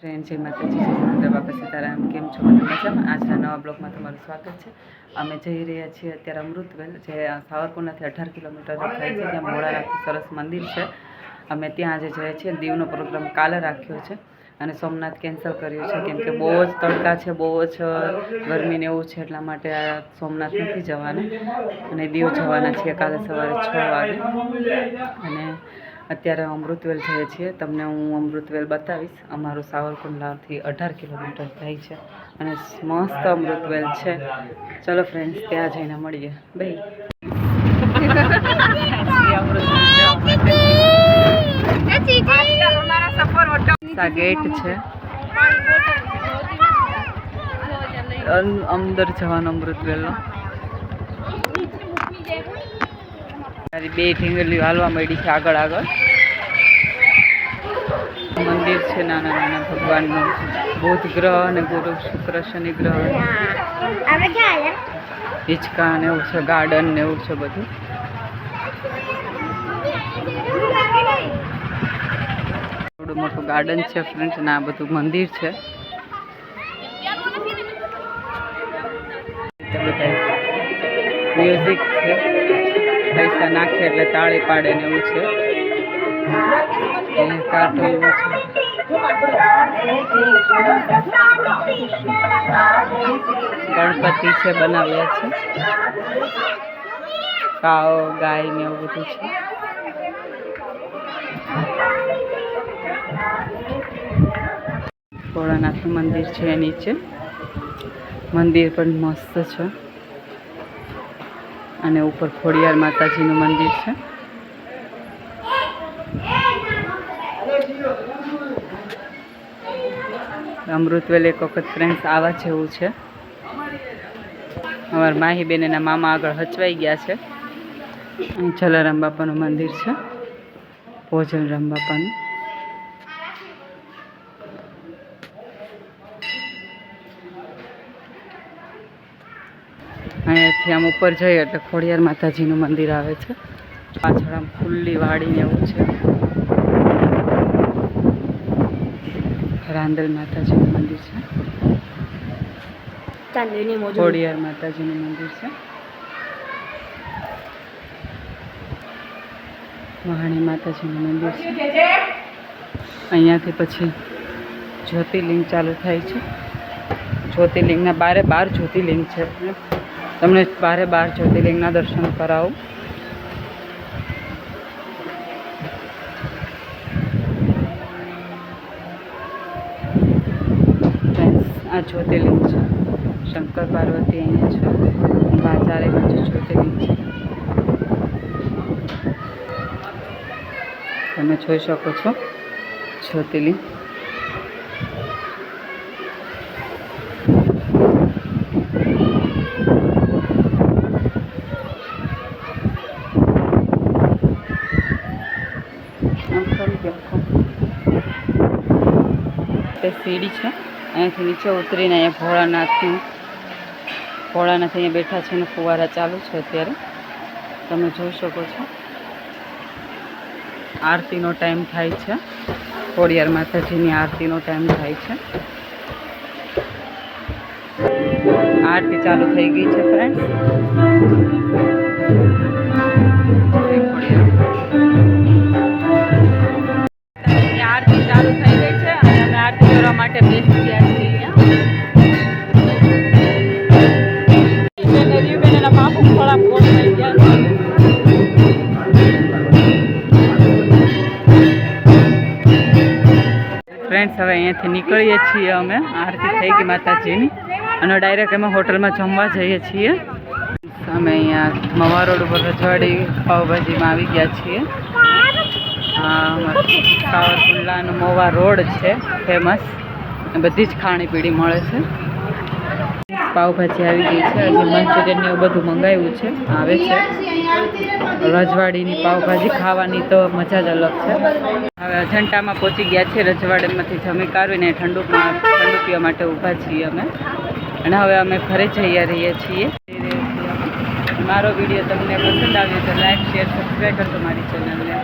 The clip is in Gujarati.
ફ્રેન્ડ જય માતાજી જય સુરેન્દ્ર બાપા સીતારામ, કેમ છો? બધા મજામાં? આજના નવા બ્લોગમાં તમારું સ્વાગત છે. અમે જઈ રહ્યા છીએ અત્યારે અમૃતવેલ, જે સાવરકુંડલાથી અઢાર કિલોમીટર થાય છે, ત્યાં ભોળાનાથનું સરસ મંદિર છે. અમે ત્યાં આજે જઈએ છીએ, દીવનો પ્રોગ્રામ કાલે રાખ્યો છે અને સોમનાથ કેન્સલ કર્યું છે, કેમ કે બહુ જ તડકા છે, બહુ જ ગરમીને એવું છે, એટલા માટે સોમનાથ નથી જવાના. અને દીવ જવાના છીએ કાલે સવારે છ વાગે. અને અત્યારે અમૃતવેલ જઈએ છીએ. તમને હું અમૃતવેલ બતાવીશ. અમારું સાવરકુંડલાથી અઢાર કિલોમીટર થાય છે અને મસ્ત અમૃતવેલ છે. ચલો ફ્રેન્ડ્સ ત્યાં જઈને મળીએ. ભાઈ ગેટ છે. અંદર જવાનો અમૃતવેલનો. મારી બે ઠીંગલીઓ હાલવા મળી છે આગળ આગળ. મંદિર છે, નાના નાના ભગવાનનું. બુધ ગ્રહ અને ગુરુ શુક્ર, શનિ ગ્રહ. હિંચકા ને એવું છે, ગાર્ડન ને એવું છે બધું. થોડું મોટું ગાર્ડન છે ફ્રેન્ડ, ને આ બધું મંદિર છે. મ્યુઝિક છે. પૈસા નાખે એટલે તાળી પાડે ને એવું છે. અહીંયા કાર્ટૂન છે. ગણપતિ છે બનાવ્યા છે. કાઓ, ગાય ને એવું બધું છે. ભોળાનાથનું મંદિર છે નીચે. મંદિર પણ મસ્ત છે. અને ઉપર ખોડિયાર માતાજીનું મંદિર છે. અમૃતવેલ એક વખત ફ્રેન્ડ્સ આવા જેવું છે. અમારા માહીબેન એના મામા આગળ હચવાઈ ગયા છે. જલારામ બાપાનું મંદિર છે. ભોજનરામ બાપાનું. અહીંયાથી આમ ઉપર જઈએ એટલે ખોડિયાર માતાજીનું મંદિર આવે છે. પાછળ આમ ખુલ્લી વાડીને એવું છે. રાંદલ માતાજીનું મંદિર છે. ખોડિયાર માતાજીનું મંદિર છે. મહાણી માતાજીનું મંદિર છે. અહીંયાથી પછી જ્યોતિર્લિંગ ચાલુ થાય છે. જ્યોતિર્લિંગના બારે બાર જ્યોતિર્લિંગ છે. તમને બારે બાર જ્યોતિર્લિંગના દર્શન કરાવું. આ જ્યોતિર્લિંગ છે. શંકર પાર્વતી અહીંયા છે. બાજારે બાજુ જ્યોતિર્લિંગ છે. તમે જોઈ શકો છો જ્યોતિર્લિંગ. તે સીડી છે. અહીંયાથી નીચે ઉતરીને અહીંયા ભોળાનાથનું ભોળાનાથ અહીંયા બેઠા છે અને ફુવારા ચાલુ છે અત્યારે. તમે જોઈ શકો છો. આરતીનો ટાઈમ થાય છે. ખોડિયાર માતાજીની આરતીનો ટાઈમ થાય છે. આરતી ચાલુ થઈ ગઈ છે ફ્રેન્ડ ફ્રેન્ડ્સ હવે અહીંયાથી નીકળીએ છીએ અમે, આરતી થઈ ગઈ માતાજીની. અને ડાયરેક્ટ અમે હોટલમાં જમવા જઈએ છીએ. અમે અહીંયા મવા રોડ ઉપર રજવાડી પાવભાજીમાં આવી ગયા છીએ. અમારા સાવરકુંડલાનો મોવા રોડ છે ફેમસ બધી જ ખાણીપીણી મળે છે. પાવભાજી આવી ગઈ છે. હજી મંચુરિયન એવું બધું મંગાવ્યું છે. આવે છે. રજવાડીની પાવભાજી ખાવાની તો મજા જ અલગ છે. હવે અજંટામાં પહોંચી ગયા છે. રજવાડીમાંથી જમી કાઢવીને ઠંડુ ઠંડુ પીવા માટે ઊભા છીએ અમે. અને હવે અમે ઘરે જઈ રહીએ છીએ. મારો વીડિયો તમને પસંદ આવ્યો તો લાઈક, શેર, સબસ્ક્રાઈબ કરજો મારી ચેનલને.